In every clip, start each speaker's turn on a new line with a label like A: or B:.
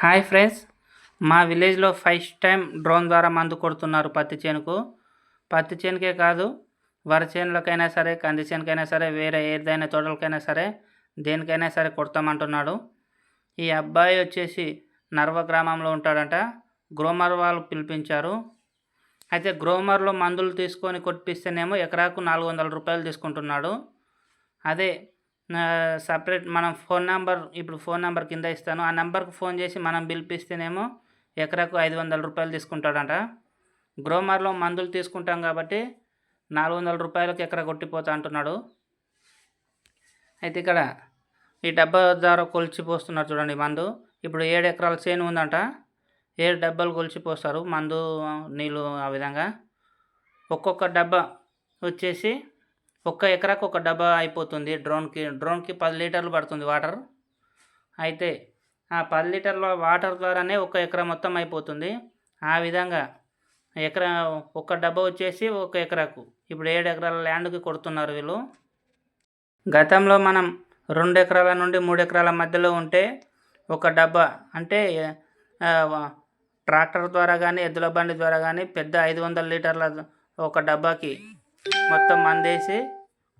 A: Hi friends. మా విలేజ్లో first time drone ద్వారా మందు కొడుతున్నారు పత్తి చేనుకు. పత్తి చేనుకే కాదు వరి చేనులకైనా సరే కంది చేనుకైనా సరే వేరే ఏదైనా తోటలకైనా సరే దేనికైనా సరే కొడతామంటున్నాడు. ఈ అబ్బాయి వచ్చేసి నర్వ గ్రామంలో ఉంటాడంట. గ్రోమర్ వాళ్ళు పిలిపించారు. అయితే గ్రోమర్లో మందులు తీసుకొని కొట్టిస్తేనేమో ఎకరాకు నాలుగు వందల రూపాయలు తీసుకుంటున్నాడు. అదే సపరేట్ మనం ఫోన్ నెంబర్ ఇప్పుడు ఫోన్ నెంబర్ కింద ఇస్తాను. ఆ నెంబర్కి ఫోన్ చేసి మనం పిలిపిస్తేనేమో ఎకరాకు ఐదు వందల రూపాయలు తీసుకుంటాడంట. గ్రోమర్లో మందులు తీసుకుంటాం కాబట్టి నాలుగు వందల రూపాయలకు ఎకరా కొట్టిపోతా అంటున్నాడు. అయితే ఇక్కడ ఈ డబ్బా ద్వారా కొలిచిపోస్తున్నారు చూడండి మందు. ఇప్పుడు ఏడు ఎకరాల చేను ఉందంట. ఏడు డబ్బాలు కొలిచిపోస్తారు మందు నీళ్ళు ఆ విధంగా. ఒక్కొక్క డబ్బా వచ్చేసి ఒక్క ఎకరాకు ఒక డబ్బా అయిపోతుంది. డ్రోన్కి డ్రోన్కి పది లీటర్లు పడుతుంది వాటర్. అయితే ఆ పది లీటర్ల వాటర్ ద్వారానే ఒక ఎకరా మొత్తం అయిపోతుంది. ఆ విధంగా ఎకరా ఒక డబ్బా వచ్చేసి ఒక ఎకరాకు. ఇప్పుడు ఏడు ఎకరాల ల్యాండ్కి కొడుతున్నారు వీళ్ళు. గతంలో మనం రెండు ఎకరాల నుండి మూడు ఎకరాల మధ్యలో ఉంటే ఒక డబ్బా అంటే ట్రాక్టర్ ద్వారా కానీ ఎద్దుల బండి ద్వారా కానీ పెద్ద ఐదు వందల లీటర్ల ఒక డబ్బాకి మొత్తం మందేసి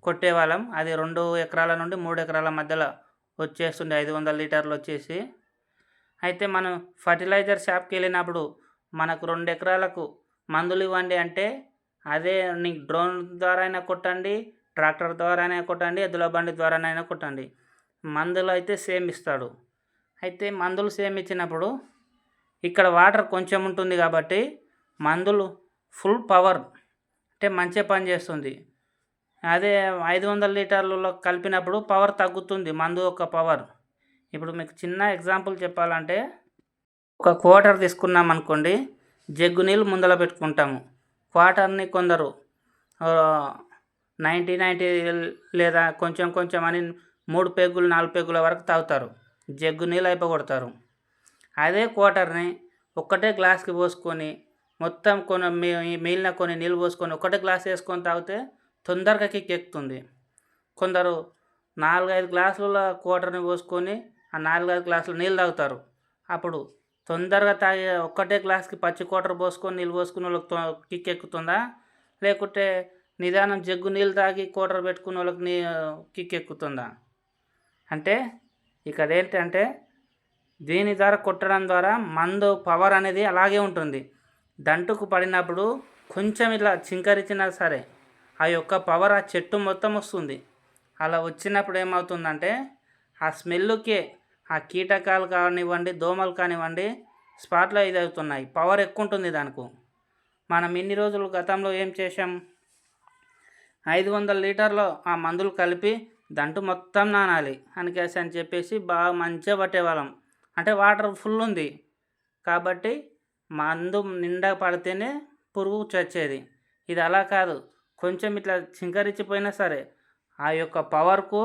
A: కొట్టేవాళ్ళం. అది రెండు ఎకరాల నుండి మూడు ఎకరాల మధ్యలో వచ్చేస్తుంది ఐదు వందల లీటర్లు వచ్చేసి. అయితే మనం ఫర్టిలైజర్ షాప్కి వెళ్ళినప్పుడు మనకు రెండు ఎకరాలకు మందులు ఇవ్వండి అంటే అదే నీకు డ్రోన్ ద్వారా అయినా కొట్టండి ట్రాక్టర్ ద్వారా అయినా కొట్టండి ఎద్దుల బండి ద్వారానైనా కొట్టండి. మందులు అయితే సేమ్ ఇస్తాడు. అయితే మందులు సేమ్ ఇచ్చినప్పుడు ఇక్కడ వాటర్ కొంచెం ఉంటుంది కాబట్టి మందులు ఫుల్ పవర్ అంటే మంచిగా పనిచేస్తుంది. అదే ఐదు వందల లీటర్లలో కలిపినప్పుడు పవర్ తగ్గుతుంది మందు యొక్క పవర్. ఇప్పుడు మీకు చిన్న ఎగ్జాంపుల్ చెప్పాలంటే ఒక క్వార్టర్ తీసుకున్నాం అనుకోండి జగ్గు నీళ్ళు ముందర పెట్టుకుంటాము. క్వార్టర్ని కొందరు నైంటీ నైంటీ లేదా కొంచెం కొంచెం అని మూడు పెగ్గులు నాలుగు పెగ్గుల వరకు తాగుతారు. జగ్గు నీళ్ళు అయిపోగొడతారు. అదే క్వార్టర్ని ఒక్కటే గ్లాస్కి పోసుకొని మొత్తం కొన్ని మిగిలిన కొన్ని నీళ్ళు పోసుకొని ఒకటే గ్లాస్ వేసుకొని తాగితే తొందరగా కిక్ ఎక్కుతుంది. కొందరు నాలుగైదు గ్లాసుల క్వార్టర్ని పోసుకొని ఆ నాలుగైదు గ్లాసులు నీళ్ళు తాగుతారు. అప్పుడు తొందరగా తాగే ఒక్కటే గ్లాస్కి పచ్చి క్వార్టర్ పోసుకొని నీళ్ళు పోసుకుని వాళ్ళకి తొ- కిక్ ఎక్కుతుందా? లేకుంటే నిదానం జగ్గు నీళ్ళు తాగి క్వార్టర్ పెట్టుకున్న వాళ్ళకి నీ కిక్ ఎక్కుతుందా? అంటే ఇక్కడ ఏంటంటే దీని ద్వారా కొట్టడం ద్వారా మందు పవర్ అనేది అలాగే ఉంటుంది. దంటుకు పడినప్పుడు కొంచెం ఇలా చింకరిచినా సరే ఆ యొక్క పవర్ ఆ చెట్టు మొత్తం వస్తుంది. అలా వచ్చినప్పుడు ఏమవుతుందంటే ఆ స్మెల్కే ఆ కీటకాలు కానివ్వండి దోమలు కానివ్వండి స్పాట్లో ఇది అవుతున్నాయి పవర్ ఎక్కువ ఉంటుంది దానికి. మనం ఇన్ని రోజులు గతంలో ఏం చేసాం ఐదు వందల లీటర్లో ఆ మందులు కలిపి దంటు మొత్తం నానాలి. అనికేసి అని చెప్పేసి బాగా మంచిగా పట్టేవాళ్ళం. అంటే వాటర్ ఫుల్ ఉంది. కాబట్టి మందు నిండా పడితేనే పురుగు చచ్చేది ఇది అలా కాదు. కొంచెం ఇట్లా చింకరించిపోయినా సరే ఆ యొక్క పవర్కు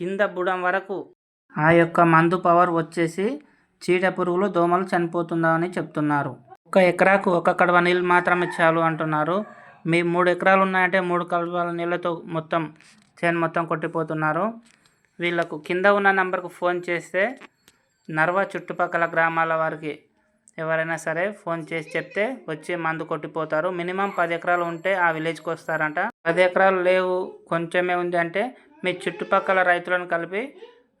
A: కింద బుడం వరకు ఆ యొక్క మందు పవర్ వచ్చేసి చీడ పురుగులు దోమలు చనిపోతుందని చెప్తున్నారు. ఒక ఎకరాకు ఒక కడవ నీళ్ళు మాత్రమే చాలు అంటున్నారు. మీ మూడు ఎకరాలు ఉన్నాయంటే మూడు కడవల నీళ్ళతో మొత్తం చేను మొత్తం కొట్టిపోతున్నారు. వీళ్ళకు కింద ఉన్న నంబర్కు ఫోన్ చేస్తే నర్వ చుట్టుపక్కల గ్రామాల వారికి ఎవరైనా సరే ఫోన్ చేసి చెప్తే వచ్చి మందు కొట్టిపోతారు. మినిమం పది ఎకరాలు ఉంటే ఆ విలేజ్కి వస్తారంట. పది ఎకరాలు లేవు కొంచెమే ఉంది అంటే మీ చుట్టుపక్కల రైతులను కలిపి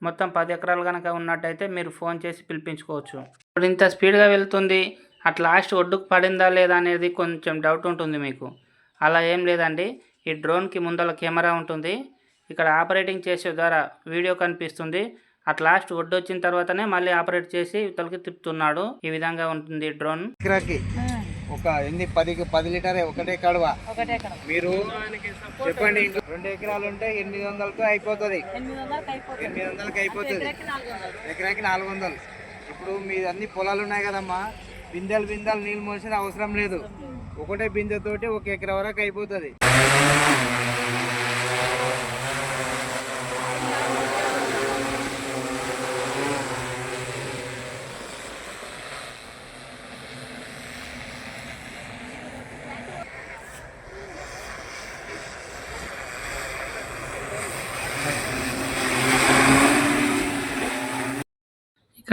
A: మొత్తం పది ఎకరాలు కనుక ఉన్నట్టయితే మీరు ఫోన్ చేసి పిలిపించుకోవచ్చు. ఇప్పుడు ఇంత స్పీడ్గా వెళ్తుంది అట్ లాస్ట్ ఒడ్డుకు పడిందా లేదా అనేది కొంచెం డౌట్ ఉంటుంది మీకు. అలా ఏం లేదండి. ఈ డ్రోన్కి ముందర కెమెరా ఉంటుంది. ఇక్కడ ఆపరేటింగ్ చేసే ద్వారా వీడియో కనిపిస్తుంది. అట్ లాస్ట్ ఒడ్డు వచ్చిన తర్వాతనే మళ్ళీ ఆపరేట్ చేసి ఇవతలకి తిప్పుతున్నాడు. ఈ విధంగా ఉంటుంది డ్రోన్.
B: ఎకరాకి ఒక ఎన్ని? పది పది లీటరే? ఒకటే కడవ. మీరు చెప్పండి. రెండు ఎకరాలు ఉంటే ఎనిమిది వందలతో అయిపోతుంది.
C: ఎనిమిది వందలకి అయిపోతుంది.
B: ఎనిమిది వందలకి అయిపోతుంది.
C: ఎకరాకి నాలుగు వందలు.
B: ఎకరాకి నాలుగు వందలు. ఇప్పుడు మీ అన్ని పొలాలు ఉన్నాయి కదమ్మా. బిందెలు బిందెలు నీళ్ళు మోసిన అవసరం లేదు. ఒకటే బిందెతోటి ఒక ఎకరా వరకు అయిపోతుంది.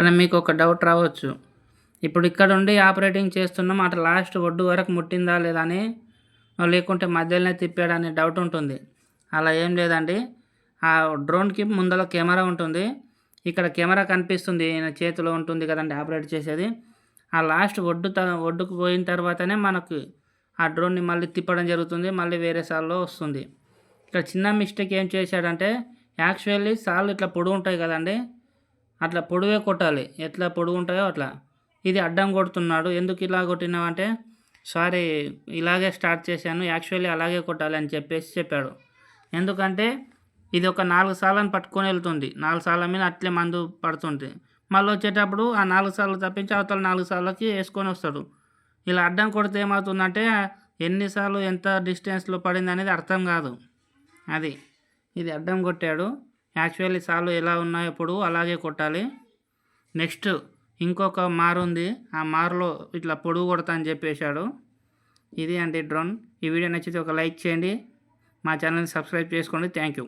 A: ఇక్కడ మీకు ఒక డౌట్ రావచ్చు. ఇప్పుడు ఇక్కడ ఉండి ఆపరేటింగ్ చేస్తున్నాం అటు లాస్ట్ ఒడ్డు వరకు ముట్టిందా లేదా అని లేకుంటే మధ్యలోనే తిప్పాడనే డౌట్ ఉంటుంది. అలా ఏం లేదండి. ఆ డ్రోన్కి ముందర కెమెరా ఉంటుంది. ఇక్కడ కెమెరా కనిపిస్తుంది. ఈయన చేతిలో ఉంటుంది కదండి ఆపరేట్ చేసేది. ఆ లాస్ట్ ఒడ్డు త ఒడ్డుకు పోయిన తర్వాతనే మనకు ఆ డ్రోన్ని మళ్ళీ తిప్పడం జరుగుతుంది. మళ్ళీ వేరే సాల్లో వస్తుంది. ఇక్కడ చిన్న మిస్టేక్ ఏం చేశాడంటే యాక్చువల్లీ సార్లు ఇట్లా పొడుగు ఉంటాయి కదండి. అట్లా పొడవే కొట్టాలి. ఎట్లా పొడుగు ఉంటాయో అట్లా. ఇది అడ్డం కొడుతున్నాడు. ఎందుకు ఇలా కొట్టినావంటే సారీ ఇలాగే స్టార్ట్ చేశాను. యాక్చువల్లీ అలాగే కొట్టాలి అని చెప్పేసి చెప్పాడు. ఎందుకంటే ఇది ఒక నాలుగు సార్లను పట్టుకొని వెళ్తుంది. నాలుగు సార్ల మీద అట్లే మందు పడుతుంది. మళ్ళీ వచ్చేటప్పుడు ఆ నాలుగు సార్లు తప్పించి అవతల నాలుగు సార్లకి వేసుకొని వస్తాడు. ఇలా అడ్డం కొడితే ఏమవుతుందంటే ఎన్నిసార్లు ఎంత డిస్టెన్స్లో పడింది అనేది అర్థం కాదు. అది. ఇది అడ్డం కొట్టాడు. యాక్చువల్లీ సార్లు ఎలా ఉన్నాయో ఇప్పుడు అలాగే కొట్టాలి. నెక్స్ట్ ఇంకొక మారు ఉంది. ఆ మారులో ఇట్లా పొడుగు కొడతా అని చెప్పేశాడు. ఇది అండి డ్రోన్. ఈ వీడియో నచ్చితే ఒక లైక్ చేయండి. మా ఛానల్ని సబ్స్క్రైబ్ చేసుకోండి. Thank you.